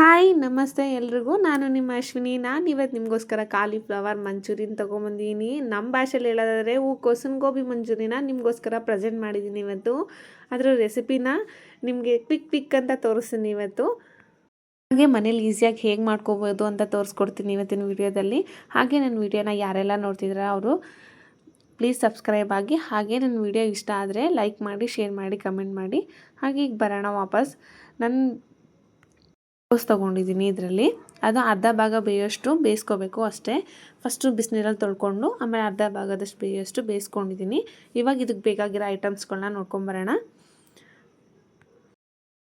Hi, ನಮಸ್ತೆ ಎಲ್ರಿಗೂ. ನಾನು ನಿಮ್ಮ ಅಶ್ವಿನಿ. ನಾನು ಇವತ್ತು ನಿಮಗೋಸ್ಕರ ಕಾಲಿಫ್ಲವರ್ ಮಂಚೂರಿಯನ್ ತೊಗೊಂಬಂದಿದ್ದೀನಿ ನಮ್ಮ ಭಾಷೆಯಲ್ಲಿ ಹೇಳೋದಾದರೆ ಕೋಸನ್ ಗೋಬಿ ಮಂಚೂರಿನ ನಿಮಗೋಸ್ಕರ ಪ್ರೆಸೆಂಟ್ ಮಾಡಿದ್ದೀನಿ ಇವತ್ತು. ಅದರ ರೆಸಿಪಿನ ನಿಮಗೆ ಕ್ವಿಕ್ ಕ್ವಿಕ್ ಅಂತ ತೋರಿಸ್ತೀನಿ ಇವತ್ತು. ಹಾಗೆ ಮನೇಲಿ ಈಸಿಯಾಗಿ ಹೇಗೆ ಮಾಡ್ಕೋಬೋದು ಅಂತ ತೋರಿಸ್ಕೊಡ್ತೀನಿ ಇವತ್ತಿನ ವಿಡಿಯೋದಲ್ಲಿ. ಹಾಗೆ ನನ್ನ ವಿಡಿಯೋನ ಯಾರೆಲ್ಲ ನೋಡ್ತಿದ್ರೆ ಅವರು ಪ್ಲೀಸ್ ಸಬ್ಸ್ಕ್ರೈಬ್ ಆಗಿ. ಹಾಗೆ ನನ್ನ ವಿಡಿಯೋ ಇಷ್ಟ ಆದರೆ ಲೈಕ್ ಮಾಡಿ ಶೇರ್ ಮಾಡಿ ಕಮೆಂಟ್ ಮಾಡಿ. ಹಾಗೆ ಈಗ ಬರೋಣ ವಾಪಸ್. ನನ್ನ ರೋಸ್ ತೊಗೊಂಡಿದ್ದೀನಿ ಇದರಲ್ಲಿ. ಅದು ಅರ್ಧ ಭಾಗ ಬೇಯೋಷ್ಟು ಬೇಯಿಸ್ಕೋಬೇಕು ಅಷ್ಟೇ. ಫಸ್ಟು ಬಿಸಿನೀರಲ್ಲಿ ತೊಳ್ಕೊಂಡು, ಆಮೇಲೆ ಅರ್ಧ ಭಾಗದಷ್ಟು ಬೇಯೋಷ್ಟು ಬೇಯಿಸ್ಕೊಂಡಿದ್ದೀನಿ. ಇವಾಗ ಇದಕ್ಕೆ ಬೇಕಾಗಿರೋ ಐಟಮ್ಸ್ಗಳನ್ನ ನೋಡ್ಕೊಂಬರೋಣ.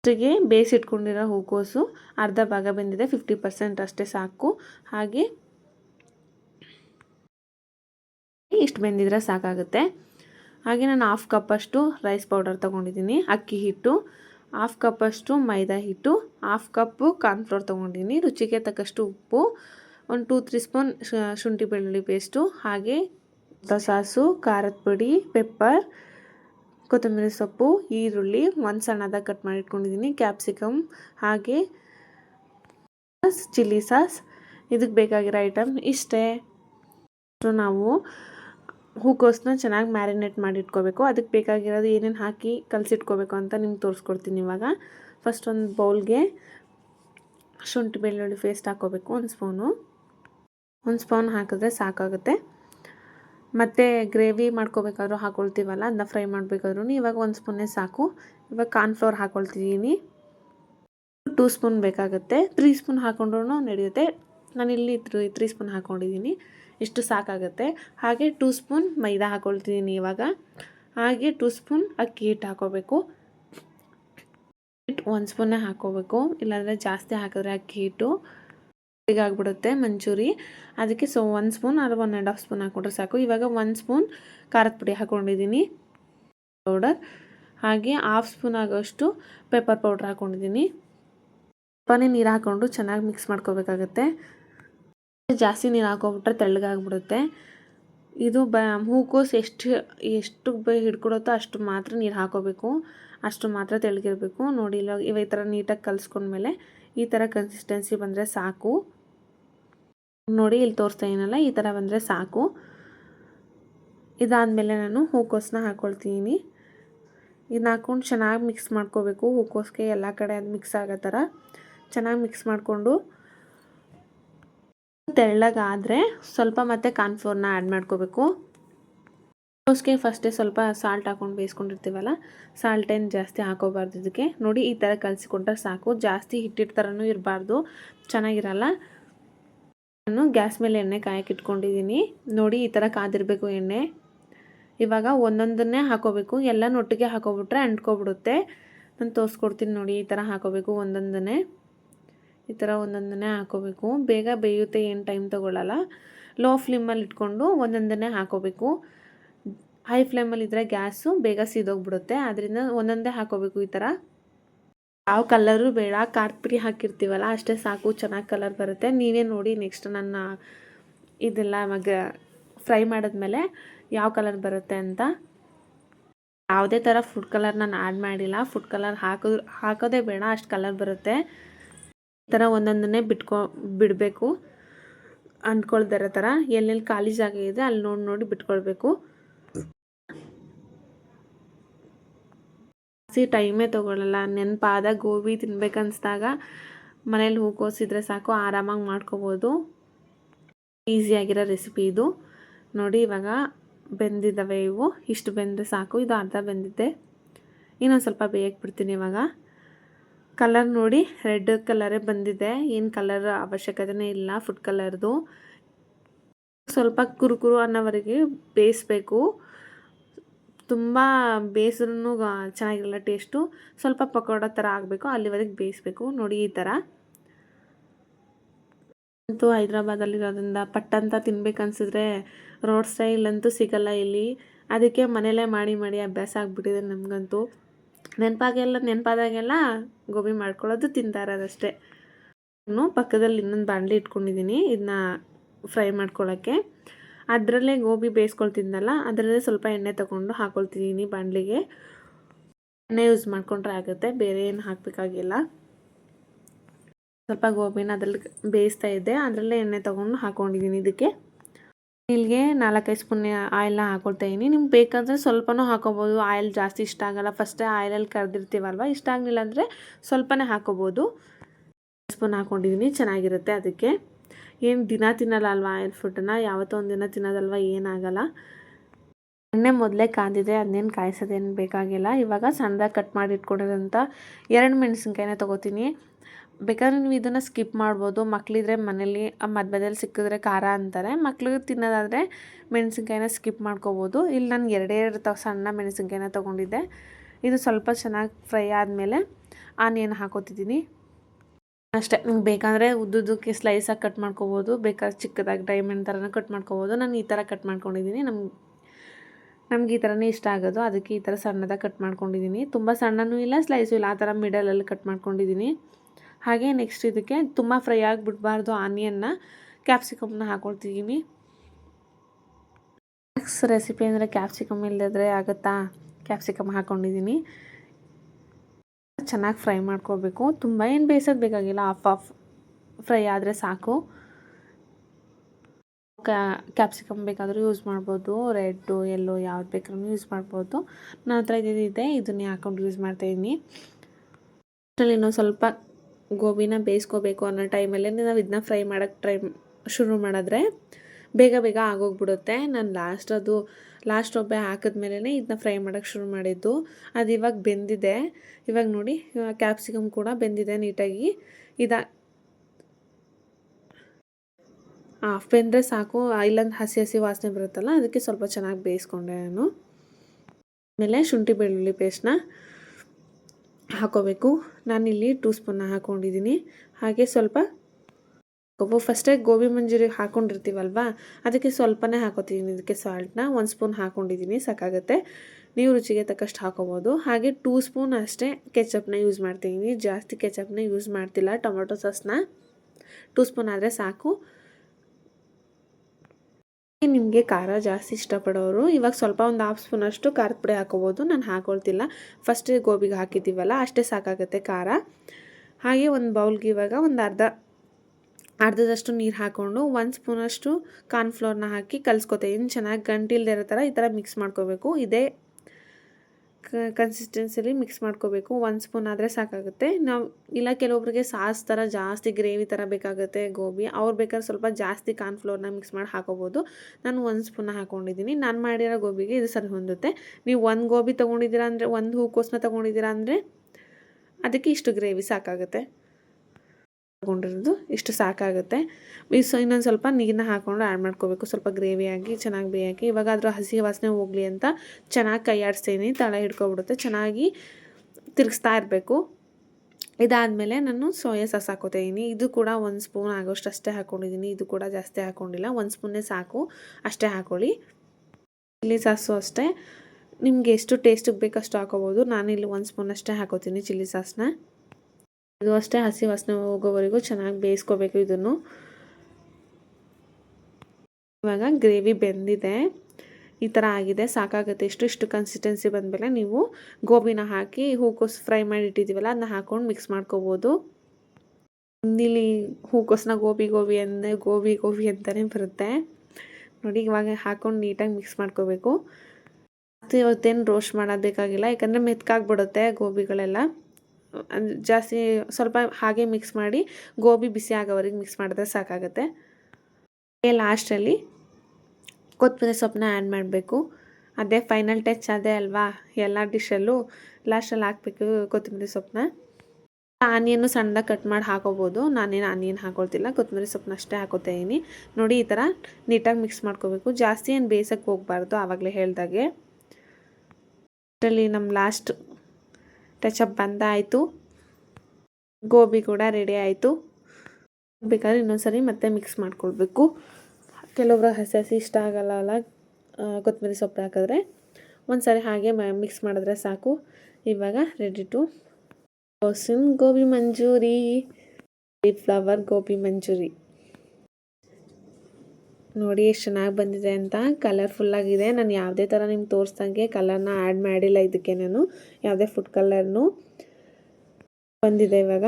ಫಸ್ಟಿಗೆ ಬೇಯಿಸಿಟ್ಕೊಂಡಿರೋ ಹೂಕೋಸು ಅರ್ಧ ಭಾಗ ಬೆಂದಿದೆ ಫಿಫ್ಟಿ ಪರ್ಸೆಂಟ್ ಅಷ್ಟೇ ಸಾಕು. ಹಾಗೆ ಇಷ್ಟು ಬೆಂದಿದ್ರೆ ಸಾಕಾಗುತ್ತೆ. ಹಾಗೆ ನಾನು ಹಾಫ್ ಕಪ್ಪಷ್ಟು ರೈಸ್ ಪೌಡರ್ ತೊಗೊಂಡಿದ್ದೀನಿ, ಅಕ್ಕಿ ಹಿಟ್ಟು. ಹಾಫ್ ಕಪ್ಪಷ್ಟು ಮೈದಾ ಹಿಟ್ಟು ಹಾಫ್ ಕಪ್ಪು ಕಾರ್ನ್ಫ್ಲೋರ್ ತೊಗೊಂಡಿನಿ. ರುಚಿಗೆ ತಕ್ಕಷ್ಟು ಉಪ್ಪು, ಒಂದು ಟೂ ತ್ರೀ ಸ್ಪೂನ್ ಶುಂಠಿ ಬೆಳ್ಳುಳ್ಳಿ ಪೇಸ್ಟು ಹಾಗೆ ಸಾಸು ಖಾರದ ಪುಡಿ ಪೆಪ್ಪರ್ ಕೊತ್ತಂಬರಿ ಸೊಪ್ಪು, ಈರುಳ್ಳಿ, ಒಂದು ಸಣ್ಣದಾಗ ಕಟ್ ಮಾಡಿ ಇಟ್ಕೊಂಡಿದ್ದೀನಿ ಕ್ಯಾಪ್ಸಿಕಮ್ ಹಾಗೆ ಚಿಲ್ಲಿ ಸಾಸ್. ಇದಕ್ಕೆ ಬೇಕಾಗಿರೋ ಐಟಮ್ ಇಷ್ಟೇ. ನಾವು ಹೂಕೋಸನ್ನ ಚೆನ್ನಾಗಿ ಮ್ಯಾರಿನೇಟ್ ಮಾಡಿ ಇಟ್ಕೋಬೇಕು. ಅದಕ್ಕೆ ಬೇಕಾಗಿರೋದು ಏನೇನು ಹಾಕಿ ಕಲಸಿಟ್ಕೋಬೇಕು ಅಂತ ನಿಮ್ಗೆ ತೋರಿಸ್ಕೊಡ್ತೀನಿ ಇವಾಗ. ಫಸ್ಟ್ ಒಂದು ಬೌಲ್ಗೆ ಶುಂಠಿ ಬೆಳ್ಳುಳ್ಳಿ ಫೇಸ್ಟ್ ಹಾಕೋಬೇಕು ಒಂದು ಸ್ಪೂನು. ಒಂದು ಸ್ಪೂನ್ ಹಾಕಿದ್ರೆ ಸಾಕಾಗುತ್ತೆ. ಮತ್ತು ಗ್ರೇವಿ ಮಾಡ್ಕೋಬೇಕಾದ್ರೂ ಹಾಕ್ಕೊಳ್ತೀವಲ್ಲ ಅದನ್ನ ಫ್ರೈ ಮಾಡಬೇಕಾದ್ರೂ ಇವಾಗ ಒಂದು ಸ್ಪೂನೇ ಸಾಕು. ಇವಾಗ ಕಾರ್ನ್ಫ್ಲೋರ್ ಹಾಕ್ಕೊಳ್ತಿದ್ದೀನಿ ಟೂ ಸ್ಪೂನ್ ಬೇಕಾಗುತ್ತೆ. ತ್ರೀ ಸ್ಪೂನ್ ಹಾಕೊಂಡ್ರೂ ನಡೆಯುತ್ತೆ. ನಾನಿಲ್ಲಿ ತ್ರೀ ತ್ರೀ ಸ್ಪೂನ್ ಹಾಕ್ಕೊಂಡಿದ್ದೀನಿ ಇಷ್ಟು ಸಾಕಾಗುತ್ತೆ. ಹಾಗೆ ಟೂ ಸ್ಪೂನ್ ಮೈದಾ ಹಾಕ್ಕೊಳ್ತಿದ್ದೀನಿ ಇವಾಗ. ಹಾಗೆ ಟೂ ಸ್ಪೂನ್ ಅಕ್ಕಿ ಹಿಟ್ಟು ಹಾಕೋಬೇಕು. ಹಿಟ್ಟು ಒಂದು ಸ್ಪೂನೇ ಹಾಕೋಬೇಕು. ಇಲ್ಲಾಂದರೆ ಜಾಸ್ತಿ ಹಾಕಿದ್ರೆ ಅಕ್ಕಿ ಹಿಟ್ಟು ಆಗಿಬಿಡುತ್ತೆ ಮಂಚೂರಿ. ಅದಕ್ಕೆ ಸೊ ಒಂದು ಸ್ಪೂನ್ ಅಥವಾ ಒನ್ ಆ್ಯಂಡ್ ಹಾಫ್ ಸ್ಪೂನ್ ಹಾಕ್ಕೊಂಡ್ರೆ ಸಾಕು. ಇವಾಗ ಒಂದು ಸ್ಪೂನ್ ಖಾರದ ಪುಡಿ ಹಾಕ್ಕೊಂಡಿದ್ದೀನಿ ಪೌಡರ್. ಹಾಗೆ ಹಾಫ್ ಸ್ಪೂನ್ ಆಗೋಷ್ಟು ಪೆಪ್ಪರ್ ಪೌಡ್ರ್ ಹಾಕ್ಕೊಂಡಿದ್ದೀನಿ ಸ್ವಲ್ಪನೇ ನೀರು ಹಾಕ್ಕೊಂಡು ಚೆನ್ನಾಗಿ ಮಿಕ್ಸ್ ಮಾಡ್ಕೋಬೇಕಾಗತ್ತೆ. ಜಾಸ್ತಿ ನೀರು ಹಾಕೋಬಿಟ್ರೆ ತೆಳ್ಳಗಾಗ್ಬಿಡುತ್ತೆ. ಇದು ಬ, ಹೂಕೋಸು ಎಷ್ಟು ಎಷ್ಟು ಬ, ಹಿಡ್ಕೊಡುತ್ತೋ ಅಷ್ಟು ಮಾತ್ರ ನೀರು ಹಾಕೋಬೇಕು. ಅಷ್ಟು ಮಾತ್ರ ತೆಳ್ಳಗಿರಬೇಕು. ನೋಡಿ ಇಲ್ಲ ಇವ ಈ ಥರ ನೀಟಾಗಿ ಕಲಿಸ್ಕೊಂಡ್ಮೇಲೆ ಈ ಥರ ಕನ್ಸಿಸ್ಟೆನ್ಸಿ ಬಂದರೆ ಸಾಕು. ನೋಡಿ, ಇಲ್ಲಿ ತೋರಿಸ್ತಾ ಏನಲ್ಲ ಈ ಥರ ಬಂದರೆ ಸಾಕು. ಇದಾದಮೇಲೆ ನಾನು ಹೂಕೋಸನ್ನ ಹಾಕ್ಕೊಳ್ತೀನಿ ಇದನ್ನ ಹಾಕ್ಕೊಂಡು ಚೆನ್ನಾಗಿ ಮಿಕ್ಸ್ ಮಾಡ್ಕೋಬೇಕು. ಹೂಕೋಸ್ಗೆ ಎಲ್ಲ ಕಡೆ ಅದು ಮಿಕ್ಸ್ ಆಗೋ ಥರ ಚೆನ್ನಾಗಿ ಮಿಕ್ಸ್ ಮಾಡಿಕೊಂಡು ತೆಳ್ಳಗಾದರೆ ಸ್ವಲ್ಪ ಮತ್ತೆ ಕಾರ್ನ್ಫ್ಲೋರ್ನ ಆ್ಯಡ್ ಮಾಡ್ಕೋಬೇಕು. ರೋಸ್ಗೆ ಫಸ್ಟೇ ಸ್ವಲ್ಪ ಸಾಲ್ಟ್ ಹಾಕೊಂಡು ಬೇಯಿಸ್ಕೊಂಡಿರ್ತೀವಲ್ಲ ಸಾಲ್ಟ್ ಏನು ಜಾಸ್ತಿ ಹಾಕೋಬಾರ್ದು ಇದಕ್ಕೆ. ನೋಡಿ, ಈ ಥರ ಕಲಸಿಕೊಂಡ್ರೆ ಸಾಕು. ಜಾಸ್ತಿ ಹಿಟ್ಟಿಟ್ಟು ಥರನೂ ಇರಬಾರ್ದು. ಚೆನ್ನಾಗಿರಲ್ಲ? ನಾನು ಗ್ಯಾಸ್ ಮೇಲೆ ಎಣ್ಣೆ ಕಾಯಕ್ಕೆ ಇಟ್ಕೊಂಡಿದ್ದೀನಿ. ನೋಡಿ, ಈ ಥರ ಕಾದಿರಬೇಕು ಎಣ್ಣೆ. ಇವಾಗ ಒಂದೊಂದನ್ನೇ ಹಾಕೋಬೇಕು. ಎಲ್ಲ ಒಟ್ಟಿಗೆ ಹಾಕೋಬಿಟ್ರೆ ಅಂಟ್ಕೊಬಿಡುತ್ತೆ. ನಾನು ತೋರಿಸ್ಕೊಡ್ತೀನಿ ನೋಡಿ, ಈ ಥರ ಹಾಕೋಬೇಕು ಒಂದೊಂದನ್ನೇ. ಈ ಥರ ಒಂದೊಂದನ್ನೇ ಹಾಕೋಬೇಕು. ಬೇಗ ಬೇಯುತ್ತೆ ಏನು ಟೈಮ್ ತೊಗೊಳ್ಳಲ್ಲ ಲೋ ಫ್ಲೇಮಲ್ಲಿ ಇಟ್ಕೊಂಡು ಒಂದೊಂದನ್ನೇ ಹಾಕೋಬೇಕು. ಹೈ ಫ್ಲೇಮಲ್ಲಿ ಇದ್ದರೆ ಗ್ಯಾಸು ಬೇಗ ಸೀದೋಗ್ಬಿಡುತ್ತೆ. ಅದರಿಂದ ಒಂದೊಂದೇ ಹಾಕೋಬೇಕು ಈ ಥರ. ಯಾವ ಕಲರು ಬೇಡ. ಖಾರದ ಪುಡಿ ಹಾಕಿರ್ತೀವಲ್ಲ, ಅಷ್ಟೇ ಸಾಕು, ಚೆನ್ನಾಗಿ ಕಲರ್ ಬರುತ್ತೆ. ನೀವೇ ನೋಡಿ ನೆಕ್ಸ್ಟ್ ನನ್ನ ಇದೆಲ್ಲ ಮಗ ಫ್ರೈ ಮಾಡಿದ್ಮೇಲೆ ಯಾವ ಕಲರ್ ಬರುತ್ತೆ ಅಂತ. ಯಾವುದೇ ಥರ ಫುಡ್ ಕಲರ್ ನಾನು ಆ್ಯಡ್ ಮಾಡಿಲ್ಲ. ಫುಡ್ ಕಲರ್ ಹಾಕೋದು ಹಾಕೋದೇ ಬೇಡ. ಅಷ್ಟು ಕಲರ್ ಬರುತ್ತೆ. ಥರ ಒಂದೊಂದನ್ನೇ ಬಿಟ್ಕೊ, ಬಿಡಬೇಕು. ಅಂದ್ಕೊಳ್ದಿರೋ ಥರ ಎಲ್ಲೆಲ್ಲಿ ಖಾಲಿ ಜಾಗ ಇದೆ ಅಲ್ಲಿ ನೋಡಿ ನೋಡಿ ಬಿಟ್ಕೊಳ್ಬೇಕು. ಜಾಸ್ತಿ ಟೈಮೇ ತೊಗೊಳ್ಳಲ್ಲ ನೆನಪಾದ ಗೋಬಿ ತಿನ್ಬೇಕನ್ಸ್ದಾಗ ಮನೇಲಿ ಹೂಕೋಸಿದ್ರೆ ಸಾಕು, ಆರಾಮಾಗಿ ಮಾಡ್ಕೋಬೋದು. ಈಸಿಯಾಗಿರೋ ರೆಸಿಪಿ ಇದು. ನೋಡಿ, ಇವಾಗ ಬೆಂದಿದ್ದಾವೆ ಇವು. ಇಷ್ಟು ಬೆಂದರೆ ಸಾಕು. ಇದು ಅರ್ಧ ಬೆಂದಿದ್ದೆ. ಇನ್ನೊಂದು ಸ್ವಲ್ಪ ಬೇಯಕ್ಕೆ ಬಿಡ್ತೀನಿ ಇವಾಗ. ಕಲರ್ ನೋಡಿ ರೆಡ್ ಕಲರೇ ಬಂದಿದೆ. ಏನು ಕಲರ್ ಅವಶ್ಯಕತೆನೇ ಇಲ್ಲ ಫುಡ್ ಕಲರ್ದು ಸ್ವಲ್ಪ ಕುರುಕುರು ಅನ್ನೋವರೆಗೆ ಬೇಯಿಸ್ಬೇಕು. ತುಂಬ ಬೇಯಿಸ್ರೂ ಚೆನ್ನಾಗಿರಲ್ಲ ಟೇಸ್ಟು ಸ್ವಲ್ಪ ಪಕೋಡ ಥರ ಆಗಬೇಕು, ಅಲ್ಲಿವರೆಗೆ ಬೇಯಿಸ್ಬೇಕು. ನೋಡಿ ಈ ಥರ ಅಂತೂ ಹೈದ್ರಾಬಾದಲ್ಲಿರೋದ್ರಿಂದ ಪಟ್ಟಂತ ತಿನ್ಬೇಕನ್ಸಿದ್ರೆ ರೋಡ್ ಸ್ಟೈಲ್ ಅಂತೂ ಸಿಗಲ್ಲ ಇಲ್ಲಿ. ಅದಕ್ಕೆ ಮನೇಲೇ ಮಾಡಿ ಮಾಡಿ ಅಭ್ಯಾಸ ಆಗಿಬಿಟ್ಟಿದೆ ನಮಗಂತೂ. ನೆನಪಾಗೆಲ್ಲ, ನೆನಪಾದಾಗೆಲ್ಲ ಗೋಬಿ ಮಾಡ್ಕೊಳ್ಳೋದು ತಿಂತಾ ಇರೋದಷ್ಟೇ ನಾನು ಪಕ್ಕದಲ್ಲಿ ಇನ್ನೊಂದು ಬಾಂಡ್ಲಿ ಇಟ್ಕೊಂಡಿದ್ದೀನಿ, ಇದನ್ನ ಫ್ರೈ ಮಾಡ್ಕೊಳ್ಳೋಕ್ಕೆ. ಅದರಲ್ಲೇ ಗೋಬಿ ಬೇಯಿಸ್ಕೊಳ್ತಿದ್ನಲ್ಲ, ಅದರಲ್ಲೇ ಸ್ವಲ್ಪ ಎಣ್ಣೆ ತಗೊಂಡು ಹಾಕ್ಕೊಳ್ತಿದ್ದೀನಿ ಬಾಣಲಿಗೆ. ಎಣ್ಣೆ ಯೂಸ್ ಮಾಡಿಕೊಂಡ್ರೆ ಆಗುತ್ತೆ, ಬೇರೆ ಏನು ಹಾಕಬೇಕಾಗಿಲ್ಲ. ಸ್ವಲ್ಪ ಗೋಬಿನ ಅದ್ರಲ್ಲಿ ಬೇಯಿಸ್ತಾ ಇದ್ದೆ, ಅದರಲ್ಲೇ ಎಣ್ಣೆ ತೊಗೊಂಡು ಹಾಕ್ಕೊಂಡಿದ್ದೀನಿ ಇದಕ್ಕೆ. ಇಲ್ಲಿಗೆ ನಾಲ್ಕೈದು ಸ್ಪೂನ್ ಆಯಿಲ್ನ ಹಾಕೊಳ್ತಾ ಇದ್ದೀನಿ ನಿಮ್ಗೆ ಬೇಕಂದರೆ ಸ್ವಲ್ಪನೂ ಹಾಕೋಬೋದು. ಆಯಿಲ್ ಜಾಸ್ತಿ ಇಷ್ಟ ಆಗಲ್ಲ. ಫಸ್ಟೇ ಆಯಿಲಲ್ಲಿ ಕರೆದಿರ್ತೀವಲ್ವ? ಇಷ್ಟ ಆಗಲಿಲ್ಲ ಅಂದರೆ ಸ್ವಲ್ಪನೇ ಹಾಕೋಬೋದು. ಸ್ಪೂನ್ ಹಾಕ್ಕೊಂಡಿದ್ದೀನಿ ಚೆನ್ನಾಗಿರುತ್ತೆ ಅದಕ್ಕೆ. ಏನು ದಿನ ತಿನ್ನಲ್ಲ ಅಲ್ವಾ ಆಯಿಲ್ ಫುಡ್ಡನ್ನ ಯಾವತ್ತೋ ಒಂದು ದಿನ ತಿನ್ನೋದಲ್ವ ಏನಾಗಲ್ಲ ಎಣ್ಣೆ ಮೊದಲೇ ಕಾದಿದೆ ಅದನ್ನೇನು ಕಾಯಿಸೋದೇನು ಬೇಕಾಗಿಲ್ಲ. ಇವಾಗ ಸಣ್ಣದಾಗಿ ಕಟ್ ಮಾಡಿ ಇಟ್ಕೊಂಡಿರೋಂಥ ಎರಡು ಮೆಣಸಿನ್ಕಾಯಿನ ತೊಗೋತೀನಿ. ಬೇಕಾದ್ರೆ ನೀವು ಇದನ್ನು ಸ್ಕಿಪ್ ಮಾಡ್ಬೋದು. ಮಕ್ಕಳಿದ್ರೆ ಮನೇಲಿ ಮಧ್ಯದಲ್ಲಿ ಸಿಕ್ಕಿದ್ರೆ ಖಾರ ಅಂತಾರೆ. ಮಕ್ಳಿಗೆ ತಿನ್ನೋದಾದರೆ ಮೆಣಸಿನ್ಕಾಯಿನ ಸ್ಕಿಪ್ ಮಾಡ್ಕೋಬೋದು. ಇಲ್ಲಿ ನಾನು ಎರಡೇ ಎರಡು ತ, ಸಣ್ಣ ಮೆಣಸಿನ್ಕಾಯಿನ ತೊಗೊಂಡಿದ್ದೆ. ಇದು ಸ್ವಲ್ಪ ಚೆನ್ನಾಗಿ ಫ್ರೈ ಆದಮೇಲೆ ಆನಿಯನ್ ಹಾಕೋತಿದ್ದೀನಿ. ಅಷ್ಟೇ, ನಿಮ್ಗೆ ಬೇಕಂದರೆ ಉದ್ದುದಕ್ಕೆ ಸ್ಲೈಸಾಗಿ ಕಟ್ ಮಾಡ್ಕೋಬೋದು. ಬೇಕಾದ್ರೆ ಚಿಕ್ಕದಾಗಿ ಡೈಮಂಡ್ ಥರನೂ ಕಟ್ ಮಾಡ್ಕೋಬೋದು. ನಾನು ಈ ಥರ ಕಟ್ ಮಾಡ್ಕೊಂಡಿದ್ದೀನಿ. ನಮ್ಗೆ ನಮ್ಗೆ ಈ ಥರನೇ ಇಷ್ಟ ಆಗೋದು. ಅದಕ್ಕೆ ಈ ಥರ ಸಣ್ಣದಾಗ ಕಟ್ ಮಾಡ್ಕೊಂಡಿದ್ದೀನಿ ತುಂಬ ಸಣ್ಣನೂ ಇಲ್ಲ ಸ್ಲೈಸು ಇಲ್ಲ. ಆ ಥರ ಮಿಡಲಲ್ಲಿ ಕಟ್ ಮಾಡ್ಕೊಂಡಿದ್ದೀನಿ ಹಾಗೆ ನೆಕ್ಸ್ಟ್ ಇದಕ್ಕೆ ತುಂಬ ಫ್ರೈ ಆಗಿಬಿಡ್ಬಾರ್ದು ಆನಿಯನ್ನ ಕ್ಯಾಪ್ಸಿಕಮ್ನ ಹಾಕೊಳ್ತಿದ್ದೀನಿ ನೆಕ್ಸ್ಟ್ ರೆಸಿಪಿ ಅಂದರೆ ಕ್ಯಾಪ್ಸಿಕಮ್ ಇಲ್ಲದ್ರೆ ಆಗುತ್ತಾ? ಕ್ಯಾಪ್ಸಿಕಮ್ ಹಾಕ್ಕೊಂಡಿದ್ದೀನಿ ಚೆನ್ನಾಗಿ ಫ್ರೈ ಮಾಡ್ಕೋಬೇಕು. ತುಂಬ ಏನು ಬೇಯಿಸೋದು ಬೇಕಾಗಿಲ್ಲ. ಆಫ್ ಆಫ್ ಫ್ರೈ ಆದರೆ ಸಾಕು. ಕ್ಯಾಪ್ಸಿಕಮ್ ಬೇಕಾದರೂ ಯೂಸ್ ಮಾಡ್ಬೋದು ರೆಡ್ಡು ಎಲ್ಲೋ ಯಾವ್ದು ಬೇಕಾದ್ರೂ ಯೂಸ್ ಮಾಡ್ಬೋದು. ನನ್ನ ಹತ್ರ ಇದ್ದಿದ್ದೆ ಇದನ್ನೇ ಹಾಕೊಂಡು ಯೂಸ್ ಮಾಡ್ತಾಯಿದ್ದೀನಿ ಅಷ್ಟರಲ್ಲಿ ಇನ್ನೊಂದು ಸ್ವಲ್ಪ ಗೋಬಿನ ಬೇಯಿಸ್ಕೋಬೇಕು ಅನ್ನೋ ಟೈಮಲ್ಲೇ ನಾವು ಇದನ್ನ ಫ್ರೈ ಮಾಡೋಕ್ಕೆ ಟ್ರೈ ಶುರು ಮಾಡಿದ್ರೆ ಬೇಗ ಬೇಗ ಆಗೋಗ್ಬಿಡುತ್ತೆ. ನಾನು ಲಾಸ್ಟ್ ಅದು ಲಾಸ್ಟ್ ಒಬ್ಬೆ ಹಾಕಿದ್ಮೇಲೆ ಇದನ್ನ ಫ್ರೈ ಮಾಡೋಕ್ಕೆ ಶುರು ಮಾಡಿದ್ದು. ಅದು ಇವಾಗ ಬೆಂದಿದೆ. ಇವಾಗ ನೋಡಿ ಕ್ಯಾಪ್ಸಿಕಮ್ ಕೂಡ ಬೆಂದಿದೆ ನೀಟಾಗಿ. ಇದ ಹಾಫ್ ಬೆಂದರೆ ಸಾಕು ಇಲ್ಲಂದ್ರೆ ಹಸಿ ಹಸಿ ವಾಸನೆ ಬರುತ್ತಲ್ಲ, ಅದಕ್ಕೆ ಸ್ವಲ್ಪ ಚೆನ್ನಾಗಿ ಬೇಯಿಸ್ಕೊಂಡೆ ನಾನು. ಆಮೇಲೆ ಶುಂಠಿ ಬೆಳ್ಳುಳ್ಳಿ ಪೇಸ್ಟ್ನ ಹಾಕೋಬೇಕು. ನಾನಿಲ್ಲಿ ಟೂ ಸ್ಪೂನ್ನ ಹಾಕ್ಕೊಂಡಿದ್ದೀನಿ ಹಾಗೆ ಸ್ವಲ್ಪ ಕೊಬ್ಬು ಫಸ್ಟೇ ಗೋಬಿ ಮಂಜೂರಿ ಹಾಕ್ಕೊಂಡಿರ್ತೀವಲ್ವಾ ಅದಕ್ಕೆ ಸ್ವಲ್ಪನೇ ಹಾಕೋತೀನಿ. ಇದಕ್ಕೆ ಸಾಲ್ಟ್ನ ಒಂದು ಸ್ಪೂನ್ ಹಾಕ್ಕೊಂಡಿದ್ದೀನಿ ಸಾಕಾಗುತ್ತೆ. ನೀವು ರುಚಿಗೆ ತಕ್ಕಷ್ಟು ಹಾಕೋಬೋದು. ಹಾಗೆ ಟೂ ಸ್ಪೂನ್ ಅಷ್ಟೇ ಕೆಚಪ್ನ ಯೂಸ್ ಮಾಡ್ತೀನಿ. ಜಾಸ್ತಿ ಕೆಚಪ್ನ ಯೂಸ್ ಮಾಡ್ತಿಲ್ಲ ಟೊಮೊಟೊ ಸಾಸ್ನ ಟೂ ಸ್ಪೂನ್ ಆದರೆ ಸಾಕು. ನಿಮಗೆ ಖಾರ ಜಾಸ್ತಿ ಇಷ್ಟಪಡೋರು, ಇವಾಗ ಸ್ವಲ್ಪ ಒಂದು ಹಾಫ್ ಸ್ಪೂನಷ್ಟು ಖಾರದ ಪುಡಿ ಹಾಕೋಬೋದು. ನಾನು ಹಾಕೊಳ್ತಿಲ್ಲ. ಫಸ್ಟ್ ಗೋಬಿಗೆ ಹಾಕಿದ್ದೀವಲ್ಲ, ಅಷ್ಟೇ ಸಾಕಾಗುತ್ತೆ ಖಾರ. ಹಾಗೆ ಒಂದು ಬೌಲ್ಗೆ ಇವಾಗ ಒಂದು ಅರ್ಧ, ಅರ್ಧದಷ್ಟು ನೀರು ಹಾಕ್ಕೊಂಡು ಒಂದು ಸ್ಪೂನಷ್ಟು ಕಾರ್ನ್ಫ್ಲೋರ್ನ ಹಾಕಿ ಕಲಿಸ್ಕೊತೀನಿ ಚೆನ್ನಾಗಿ ಗಂಟಿಲ್ದೇ ಇರೋ ಥರ ಈ ಥರ ಮಿಕ್ಸ್ ಮಾಡ್ಕೋಬೇಕು. ಇದೇ ಕನ್ಸಿಸ್ಟೆನ್ಸಿಲಿ ಮಿಕ್ಸ್ ಮಾಡ್ಕೋಬೇಕು. ಒಂದು ಸ್ಪೂನ್ ಆದರೆ ಸಾಕಾಗುತ್ತೆ. ನಾವು, ಇಲ್ಲ ಕೆಲವೊಬ್ಬರಿಗೆ ಸಾಸ್ ಥರ ಜಾಸ್ತಿ ಗ್ರೇವಿ ಥರ ಬೇಕಾಗುತ್ತೆ, ಗೋಬಿ. ಅವ್ರು ಬೇಕಾದ್ರೆ ಸ್ವಲ್ಪ ಜಾಸ್ತಿ ಕಾರ್ನ್ಫ್ಲೋರ್ನ ಮಿಕ್ಸ್ ಮಾಡಿ ಹಾಕೋಬೋದು. ನಾನು ಒಂದು ಸ್ಪೂನ್ ಹಾಕ್ಕೊಂಡಿದ್ದೀನಿ ನಾನು ಮಾಡಿರೋ ಗೋಬಿಗೆ ಇದು ಸರಿ ಹೊಂದುತ್ತೆ. ನೀವು ಒಂದು ಗೋಬಿ ತೊಗೊಂಡಿದ್ದೀರಾ ಅಂದರೆ, ಒಂದು ಹೂಕೋಸನ್ನ ತೊಗೊಂಡಿದ್ದೀರಾ ಅಂದರೆ, ಅದಕ್ಕೆ ಇಷ್ಟು ಗ್ರೇವಿ ಸಾಕಾಗುತ್ತೆ. ತಗೊಂಡಿರೋದು. ಇಷ್ಟು ಸಾಕಾಗುತ್ತೆ. ಸೊ ಇನ್ನೊಂದು ಸ್ವಲ್ಪ ನೀರನ್ನ ಹಾಕ್ಕೊಂಡು ಆ್ಯಡ್ ಮಾಡ್ಕೋಬೇಕು. ಸ್ವಲ್ಪ ಗ್ರೇವಿಯಾಗಿ ಚೆನ್ನಾಗಿ ಬೇಯಾಕಿ ಇವಾಗ ಅದರ ಹಸಿ ವಾಸನೆ ಹೋಗಲಿ ಅಂತ ಚೆನ್ನಾಗಿ ಕೈ ಆಡಿಸ್ತೀನಿ. ತಳ ಹಿಡ್ಕೊಬಿಡುತ್ತೆ. ಚೆನ್ನಾಗಿ ತಿರುಗಿಸ್ತಾ ಇರಬೇಕು. ಇದಾದಮೇಲೆ ನಾನು ಸೋಯಾ ಸಾಸ್ ಹಾಕೋತಿದ್ದೀನಿ ಇದು ಕೂಡ ಒಂದು ಸ್ಪೂನ್ ಆಗೋಷ್ಟು ಅಷ್ಟೇ ಹಾಕ್ಕೊಂಡಿದ್ದೀನಿ ಇದು ಕೂಡ ಜಾಸ್ತಿ ಹಾಕ್ಕೊಂಡಿಲ್ಲ ಒಂದು ಸ್ಪೂನೇ ಸಾಕು. ಅಷ್ಟೇ ಹಾಕ್ಕೊಳ್ಳಿ ಚಿಲ್ಲಿ ಸಾಸು ಅಷ್ಟೇ. ನಿಮಗೆ ಎಷ್ಟು ಟೇಸ್ಟಿಗೆ ಬೇಕಷ್ಟು ಹಾಕೋಬೋದು. ಇಲ್ಲಿ ಒಂದು ಸ್ಪೂನ್ ಅಷ್ಟೇ ಹಾಕೋತೀನಿ ಚಿಲ್ಲಿ ಸಾಸ್ನ. ಇದು ಅಷ್ಟೇ ಹಸಿ ವಾಸನೆ ಹೋಗೋವರೆಗೂ ಚೆನ್ನಾಗಿ ಬೇಯಿಸ್ಕೋಬೇಕು ಇದನ್ನು. ಇವಾಗ ಗ್ರೇವಿ ಬೆಂದಿದೆ. ಈ ಥರ ಆಗಿದೆ, ಸಾಕಾಗುತ್ತೆ. ಇಷ್ಟು ಇಷ್ಟು ಕನ್ಸಿಸ್ಟೆನ್ಸಿ ಬಂದಮೇಲೆ ನೀವು ಗೋಬಿನ ಹಾಕಿ ಹೂಕೋಸು ಫ್ರೈ ಮಾಡಿ ಇಟ್ಟಿದ್ದೀವಲ್ಲ ಅದನ್ನ ಹಾಕ್ಕೊಂಡು ಮಿಕ್ಸ್ ಮಾಡ್ಕೋಬೋದು. ಇಲ್ಲಿ ಹೂಕೋಸನ್ನ ಗೋಬಿ ಗೋಬಿ ಅಂದರೆ ಗೋಬಿ ಗೋಬಿ ಅಂತಲೇ ಬರುತ್ತೆ. ನೋಡಿ, ಇವಾಗ ಹಾಕ್ಕೊಂಡು ನೀಟಾಗಿ ಮಿಕ್ಸ್ ಮಾಡ್ಕೋಬೇಕು. ಇವತ್ತೇನು ರೋಸ್ಟ್ ಮಾಡೋದು ಬೇಕಾಗಿಲ್ಲ, ಯಾಕಂದರೆ ಮೆತ್ಕಾಗ್ಬಿಡುತ್ತೆ ಗೋಬಿಗಳೆಲ್ಲ. ಜಾಸ್ತಿ ಸ್ವಲ್ಪ ಹಾಗೆ ಮಿಕ್ಸ್ ಮಾಡಿ ಗೋಬಿ ಬಿಸಿ ಆಗೋವರೆಗೆ ಮಿಕ್ಸ್ ಮಾಡಿದ್ರೆ ಸಾಕಾಗುತ್ತೆ. ಲಾಸ್ಟಲ್ಲಿ ಕೊತ್ತಂಬರಿ ಸೊಪ್ಪನ್ನ ಆ್ಯಡ್ ಮಾಡಬೇಕು. ಅದೇ ಫೈನಲ್ ಟಚ್ ಅದೇ ಅಲ್ವಾ? ಎಲ್ಲ ಡಿಶಲ್ಲೂ ಲಾಸ್ಟಲ್ಲಿ ಹಾಕಬೇಕು ಕೊತ್ತಂಬರಿ ಸೊಪ್ಪನ್ನ. ಆನಿಯನ್ನು ಸಣ್ಣದಾಗಿ ಕಟ್ ಮಾಡಿ ಹಾಕೋಬೋದು. ನಾನೇನು ಆನಿಯನ್ ಹಾಕೊಳ್ತಿಲ್ಲ, ಕೊತ್ತಂಬರಿ ಸೊಪ್ಪನ್ನ ಅಷ್ಟೇ ಹಾಕೋತಾ ಇದ್ದೀನಿ ನೋಡಿ ಈ ಥರ ನೀಟಾಗಿ ಮಿಕ್ಸ್ ಮಾಡ್ಕೋಬೇಕು. ಜಾಸ್ತಿ ಏನು ಬೇಯಿಸೋಕ್ಕೆ ಹೋಗಬಾರ್ದು ಆವಾಗಲೇ ಹೇಳ್ದಾಗೆ. ಅಷ್ಟರಲ್ಲಿ ನಮ್ಮ ಲಾಸ್ಟ್ ಟಚಪ್ ಬಂದಾಯಿತು ಗೋಬಿ ಕೂಡ ರೆಡಿ ಆಯಿತು. ಬೇಕಾದ್ರೆ ಇನ್ನೊಂದ್ಸರಿ ಮತ್ತೆ ಮಿಕ್ಸ್ ಮಾಡ್ಕೊಳ್ಬೇಕು. ಕೆಲವೊಬ್ರು ಹಸಿ ಹಸಿ ಇಷ್ಟ ಆಗಲ್ಲ ಅಲ್ಲ ಕೊತ್ತಂಬರಿ ಸೊಪ್ಪು ಹಾಕಿದ್ರೆ. ಒಂದು ಹಾಗೆ ಮಿಕ್ಸ್ ಮಾಡಿದ್ರೆ ಸಾಕು. ಇವಾಗ ready to gobi manchurian flower gobi manchurian ನೋಡಿ ಎಷ್ಟು ಚೆನ್ನಾಗಿ ಬಂದಿದೆ ಅಂತ. ಕಲರ್ಫುಲ್ಲಾಗಿದೆ ನಾನು ಯಾವುದೇ ಥರ ನಿಮ್ಗೆ ತೋರಿಸ್ದಂಗೆ ಕಲರ್ನ ಆ್ಯಡ್ ಮಾಡಿಲ್ಲ ಇದಕ್ಕೆ ನಾನು. ಯಾವುದೇ ಫುಡ್ ಕಲರ್ನು ಬಂದಿದೆ ಇವಾಗ.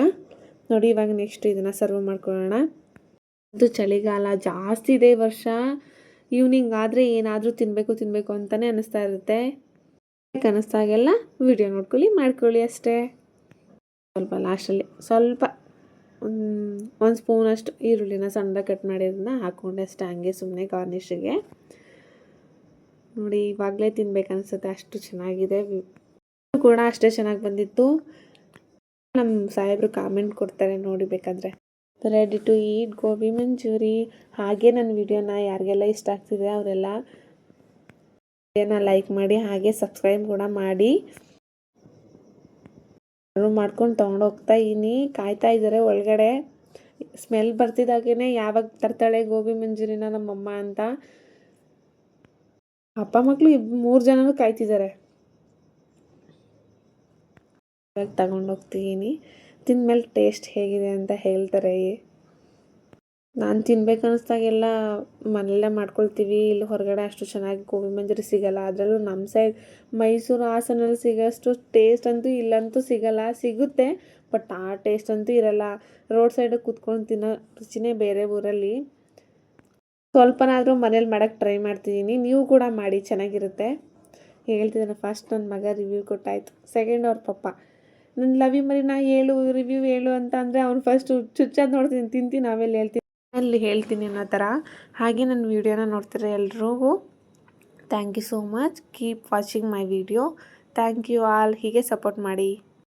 ನೋಡಿ ಇವಾಗ ನೆಕ್ಸ್ಟ್ ಇದನ್ನು ಸರ್ವ್ ಮಾಡ್ಕೊಳ್ಳೋಣ. ಅದು ಚಳಿಗಾಲ ಜಾಸ್ತಿ ಇದೆ ವರ್ಷ. ಈವ್ನಿಂಗ್ ಆದರೆ ಏನಾದರೂ ತಿನ್ನಬೇಕು ತಿನ್ನಬೇಕು ಅಂತಲೇ ಅನ್ನಿಸ್ತಾ ಇರುತ್ತೆ. ಅನ್ನಿಸ್ದಾಗೆಲ್ಲ ವಿಡಿಯೋ ನೋಡ್ಕೊಳ್ಳಿ, ಮಾಡ್ಕೊಳ್ಳಿ ಅಷ್ಟೇ. ಸ್ವಲ್ಪ ಲಾಸ್ಟಲ್ಲಿ ಸ್ವಲ್ಪ ಒಂದು ಸ್ಪೂನಷ್ಟು ಈರುಳ್ಳಿನ ಸಣ್ಣದಾಗಿ ಕಟ್ ಮಾಡಿರೋದನ್ನ ಹಾಕ್ಕೊಂಡೆ ಅಷ್ಟೇ ಹಂಗೆ ಸುಮ್ಮನೆ ಗಾರ್ನಿಷಿಗೆ ನೋಡಿ, ಇವಾಗಲೇ ತಿನ್ಬೇಕು ಅನಿಸುತ್ತೆ, ಅಷ್ಟು ಚೆನ್ನಾಗಿದೆ. ಕೂಡ ಅಷ್ಟೇ ಚೆನ್ನಾಗಿ ಬಂದಿತ್ತು. ನಮ್ಮ ಸಾಹೇಬರು ಕಾಮೆಂಟ್ ಕೊಡ್ತಾರೆ ನೋಡಿ ಬೇಕಾದರೆ. Ready to eat gobi manchurian. ಹಾಗೆ ನನ್ನ ವಿಡಿಯೋನ ಯಾರಿಗೆಲ್ಲ ಇಷ್ಟ ಆಗ್ತಿದೆ ಅವರೆಲ್ಲ ವಿಡಿಯೋನ ಲೈಕ್ ಮಾಡಿ, ಹಾಗೆ ಸಬ್ಸ್ಕ್ರೈಬ್ ಕೂಡ ಮಾಡಿ. ಮಾಡ್ಕೊಂಡು ತೊಗೊಂಡೋಗ್ತಾ ಇದ್ದೀನಿ. ಕಾಯ್ತಾ ಇದ್ದಾರೆ ಒಳಗಡೆ. ಸ್ಮೆಲ್ ಬರ್ತಿದ್ದಾಗೇ ಯಾವಾಗ ತರ್ತಾಳೆ ಗೋಬಿ ಮಂಚೂರಿನ ನಮ್ಮಮ್ಮ ಅಂತ. ಅಪ್ಪ ಮಕ್ಕಳು ಇಬ್ ಮೂರು ಜನನೂ ಕಾಯ್ತಿದ್ದಾರೆ. ಇವಾಗ ತಗೊಂಡೋಗ್ತೀನಿ ತಿಂದಮೇಲೆ ಟೇಸ್ಟ್ ಹೇಗಿದೆ ಅಂತ ಹೇಳ್ತಾರೆ. ನಾನು ತಿನ್ಬೇಕು ಅನ್ನಿಸ್ದಾಗೆಲ್ಲ ಮನೆಯಲ್ಲೇ ಮಾಡ್ಕೊಳ್ತೀವಿ. ಇಲ್ಲಿ ಹೊರಗಡೆ ಅಷ್ಟು ಚೆನ್ನಾಗಿ ಗೋಬಿ ಮಂಚೂರಿ ಸಿಗಲ್ಲ. ಅದರಲ್ಲೂ ನಮ್ಮ ಸೈಡ್ ಮೈಸೂರು ಹಾಸನಲ್ಲಿ ಸಿಗೋಷ್ಟು ಟೇಸ್ಟ್ ಅಂತೂ ಇಲ್ಲಂತೂ ಸಿಗಲ್ಲ. ಸಿಗುತ್ತೆ ಬಟ್ ಆ ಟೇಸ್ಟ್ ಅಂತೂ ಇರಲ್ಲ. ರೋಡ್ ಸೈಡಿಗೆ ಕೂತ್ಕೊಂಡು ತಿನ್ನೋ ರುಚಿನೇ ಬೇರೆ ಊರಲ್ಲಿ. ಸ್ವಲ್ಪನಾದರೂ ಮನೇಲಿ ಮಾಡೋಕ್ಕೆ ಟ್ರೈ ಮಾಡ್ತಿದ್ದೀನಿ ನೀವು ಕೂಡ ಮಾಡಿ, ಚೆನ್ನಾಗಿರುತ್ತೆ. ಹೇಳ್ತಿದ್ದಾನೆ ಫಸ್ಟ್ ನನ್ನ ಮಗ ರಿವ್ಯೂ ಕೊಟ್ಟಾಯ್ತು. ಸೆಕೆಂಡ್ ಅವ್ರ ಪಪ್ಪ. ನನ್ನ ಲವಿ ಮರಿ ನಾ ಹೇಳು ರಿವ್ಯೂ ಹೇಳು ಅಂತ ಅಂದರೆ ಅವ್ನು ಫಸ್ಟು ಚುಚ್ಚಾದ ನೋಡ್ತೀನಿ. ತಿಂತೀನಿ ಆಮೇಲೆ ಹೇಳ್ತೀನಿ ಅಲ್ಲಿ ಹೇಳ್ತೀನಿ ಅನ್ನೋ ಥರ. ಹಾಗೆ ನನ್ನ ವೀಡಿಯೋನ ನೋಡ್ತಾರೆ ಎಲ್ರಿಗೂ thank you so much keep watching my video thank you all ಹೀಗೆ ಸಪೋರ್ಟ್ ಮಾಡಿ.